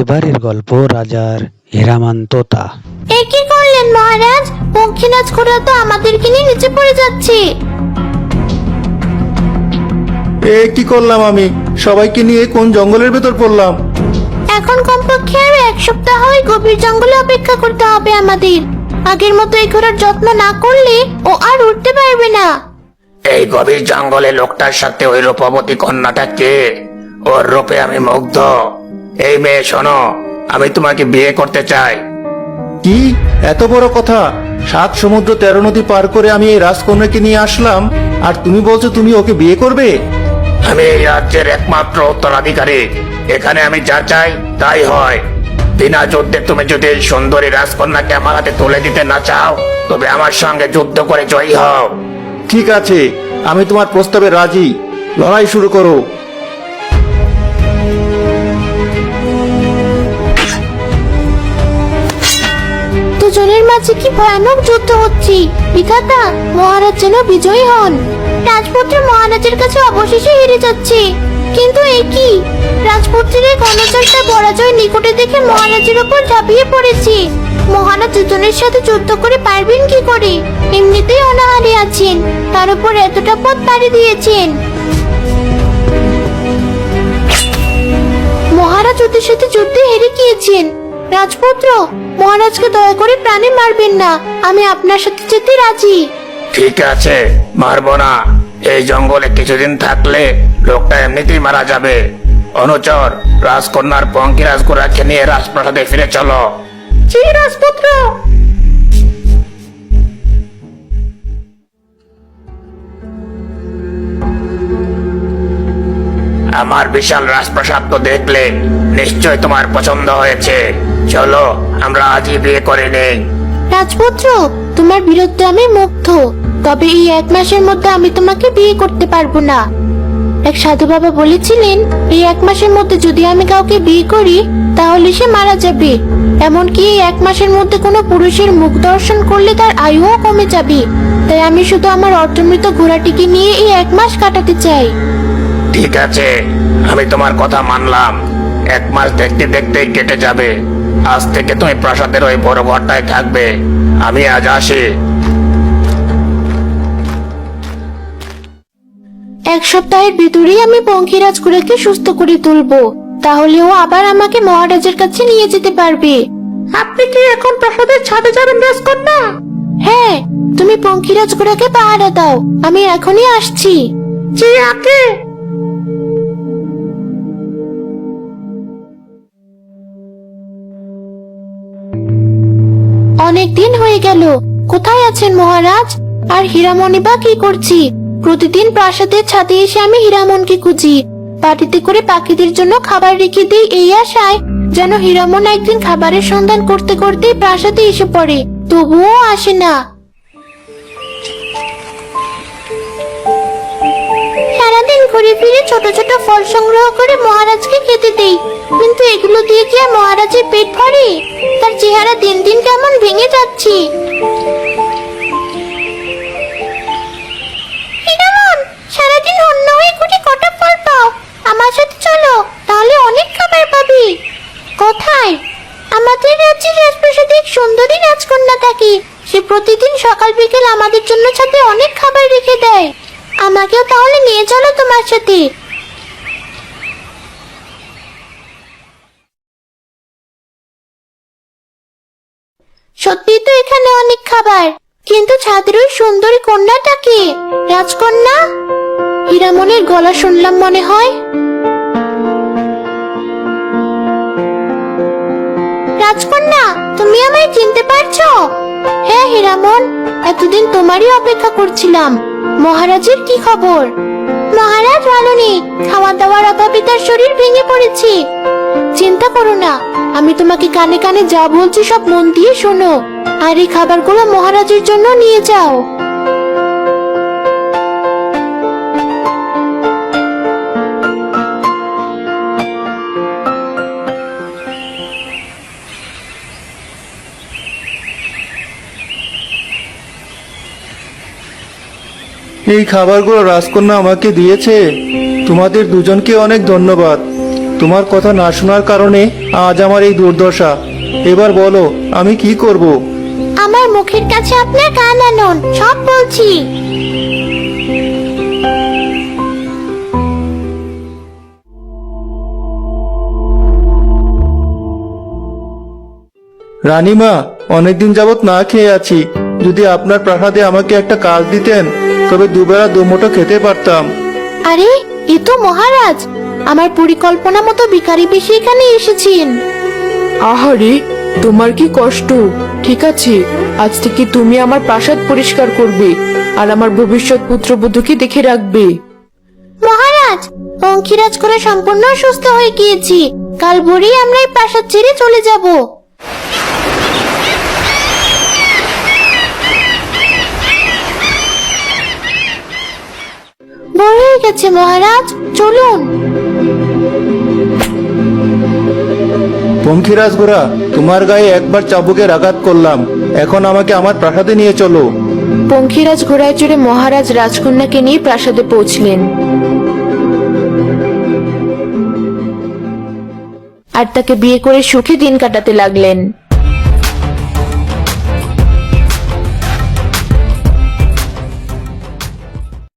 এবারের গল্প রাজার হেরামান তোতা এ কি করলেন মহারাজ? পক্ষীনাচ করে তো আমাদেরকে নিয়ে নিচে পড়ে যাচ্ছে। এ কি করলাম আমি? সবাইকে নিয়ে কোন জঙ্গলের ভেতর পড়লাম? এখন কমপক্ষে আরও এক সপ্তাহ ওই গভীর জঙ্গলে অপেক্ষা করতে হবে আমাদের। আগের মতো এই ঘোড়ার যত্ন না করলে ও আর উঠতে পারবে না। এই গভীর জঙ্গলে লোকটার সাথে ওই রূপবতী কন্যাটা কে? ওর রূপে আমি মুগ্ধ। এই মেয়ে শোনো আমি তোমাকে বিয়ে করতে চাই। কি? এত বড় কথা? সাত সমুদ্র তেরো নদী পার করে আমি এই রাজকন্যাকে নিয়ে আসলাম আর তুমি বলছো তুমি ওকে বিয়ে করবে? আমি এই রাজ্যের একমাত্র উত্তরাধিকারী। এখানে আমি যা চাই তাই হয়। বিনা যুদ্ধে তুমি যদি এই সুন্দরী রাজকন্যাকে আমার হাতে তুলে দিতে না চাও তবে আমার সঙ্গে যুদ্ধ করে জয়ী হও। ঠিক আছে আমি তোমার প্রস্তাবে রাজি। লড়াই শুরু করো। দুজনের মাঝে কি ভয়ানক যুদ্ধ হচ্ছে? বিধাতা, মহারাজ যেন বিজয়ী হন। রাজপুত্র মহারাজের কাছে অবশেষে হেরে যাচ্ছে। কিন্তু এ কি? রাজপুত্রের গণচলটা পরাজয় নিকটে দেখে মহারাজের ওপর ঝাঁপিয়ে পড়েছে। মহারাজ দুজনের সাথে যুদ্ধ করে পারবেন কি করে? এমনিতেই অনাহারে আছেন। তার উপর এতটা পথ পাড়ি দিয়েছেন। মহারাজ ওদের সাথে যুদ্ধে হেরে গিয়েছেন। রাজপুত্র মহারাজকে দয়া করে প্রাণে মারবেন না। আমি আপনার সাথে যেতে রাজি। ঠিক আছে মারবো না। এই জঙ্গলে কিছুদিন থাকলে লোকটা এমনিতেই মারা যাবে। অনুচর রাজকন্যার পঙ্কি রাজকুরাকে নিয়ে রাজপ্রাসাদে ফিরে চলো। জি রাজপুত্র আমার বিশাল রাজপ্রাসাদ তো দেখলে নিশ্চয় তোমার পছন্দ হয়েছে। চলো, আমরা আজই বিয়ে করে নেই। রাজপুত্র, তোমার বিরুদ্ধে আমি মুগ্ধ। তবে এই এক মাসের মধ্যে আমি তোমাকে বিয়ে করতে পারব না। এক সাধু বাবা বলেছিলেন, এই এক মাসের মধ্যে যদি আমি কাউকে বিয়ে করি, তাহলে সে মারা যাবে। এমনকি এই এক মাসের মধ্যে কোনো পুরুষের মুখ দর্শন করলে তার আয়ুও কমে যাবে। তাই আমি শুধু আমার অর্থমৃত ঘোড়াটিকে নিয়ে এই এক মাস কাটাতে চাই। ঠিক আছে আমি তোমার কথা মানলাম। এক মাস দেখতে দেখতেই কেটে যাবে। আজ থেকে তুমি প্রাসাদের ওই বড় ঘরটায় থাকবে। আমি আজ আসি। এক সপ্তাহের ভেতরেই আমি পঙ্খিরাজ কুড়াকে সুস্থ করে তুলবো। তাহলে ও আবার আমাকে মহারাজের কাছে নিয়ে যেতে পারবে। আপনি কি এখন প্রাসাদের ছাদে যাবেন রাজকন্যা? হ্যাঁ তুমি পঙ্খিরাজ কুড়াকে পাহারা দাও। আমি এখনই আসছি। জি অনেক দিন হয়ে গেল। কোথায় আছেন মহারাজ? আর হীরামণি বা কি করছি? প্রতিদিন প্রাসাদের ছাদে এসে আমি হীরামনকে খুঁজি। পাটিতে করে পাখিদের জন্য খাবার রেখে দিই এই আশায় যেন হীরামন একদিন খাবারের সন্ধান করতে করতে প্রাসাদে এসে পড়ে। তবুও আসে না। ঘুরে ফিরে ছোট ছোট ফল সংগ্রহ করে মহারাজকে খেতে দেই। কিন্তু এগুলো দিয়ে কি মহারাজের পেট ভরে? তার চেহারা দিন দিন কেমন ভেঙে যাচ্ছে। সারাদিন অন্য কটা আমার সাথে চলো, তাহলে অনেক খাবার পাবি। কোথায়? আমাদের এক সুন্দরী রাজকন্যা থাকে। সে প্রতিদিন সকাল বিকেল আমাদের জন্য সাথে অনেক খাবার রেখে দেয়। আমাকেও তাহলে নিয়ে চলো তোমার সাথে। সত্যি তো এখানে অনেক খাবার, কিন্তু ছাদের সুন্দরী কন্যাটা কে? রাজকন্যা? হীরামনের গলা শুনলাম মনে হয়। রাজকন্যা, তুমি আমায় চিনতে পারছ? হ্যাঁ হীরামন এতদিন তোমারই অপেক্ষা করছিলাম। মহারাজের কি খবর? মহারাজ ভালো নেই। খাওয়া দাওয়ার অভাবে তার শরীর ভেঙে পড়েছে। চিন্তা করো না, আমি তোমাকে কানে কানে যা বলছি সব মন দিয়ে শোনো। আর এই খাবারগুলো মহারাজের জন্য নিয়ে যাও। এই খাবারগুলো রাজকন্যা আমাকে দিয়েছে। তোমাদের দুজনকে অনেক ধন্যবাদ। তোমার কথা না শোনার কারণে আজ আমার এই দুর্দশা। এবার বলো আমি কি করব? আমার মুখের কাছে আপনার কান আনুন সব বলছি। রানীমা অনেকদিন যাবত না খেয়ে আছি। যদি আপনার প্রাসাদে আমাকে একটা কাজ দিতেন তবে দুবেলা দুমুঠো খেতে পারতাম। আরে এ তো মহারাজ আমার পরিকল্পনা মতো ভিখারি বেশি এখানে এসেছেন। আহারে তোমার কি কষ্ট? ঠিক আছে আজ থেকে তুমি আমার প্রাসাদ পরিষ্কার করবে আর আমার ভবিষ্যৎ পুত্রবধূকে দেখে রাখবে। মহারাজ পঙ্খিরাজ করে সম্পূর্ণ সুস্থ হয়ে গিয়েছি। কাল ভোরেই আমরা এই প্রাসাদ ছেড়ে চলে যাব। গেছে মহারাজ? চলুন। পঙ্খিরাজ গোরা তোমার গায়ে একবার চাবুকের আঘাত করলাম। এখন আমাকে আমার প্রাসাদে নিয়ে চলো। পঙ্খিরাজ ঘোড়ায় চড়ে মহারাজ রাজকন্যাকে নিয়ে প্রাসাদে পৌঁছলেন। আর তাকে বিয়ে করে সুখে দিন কাটাতে লাগলেন।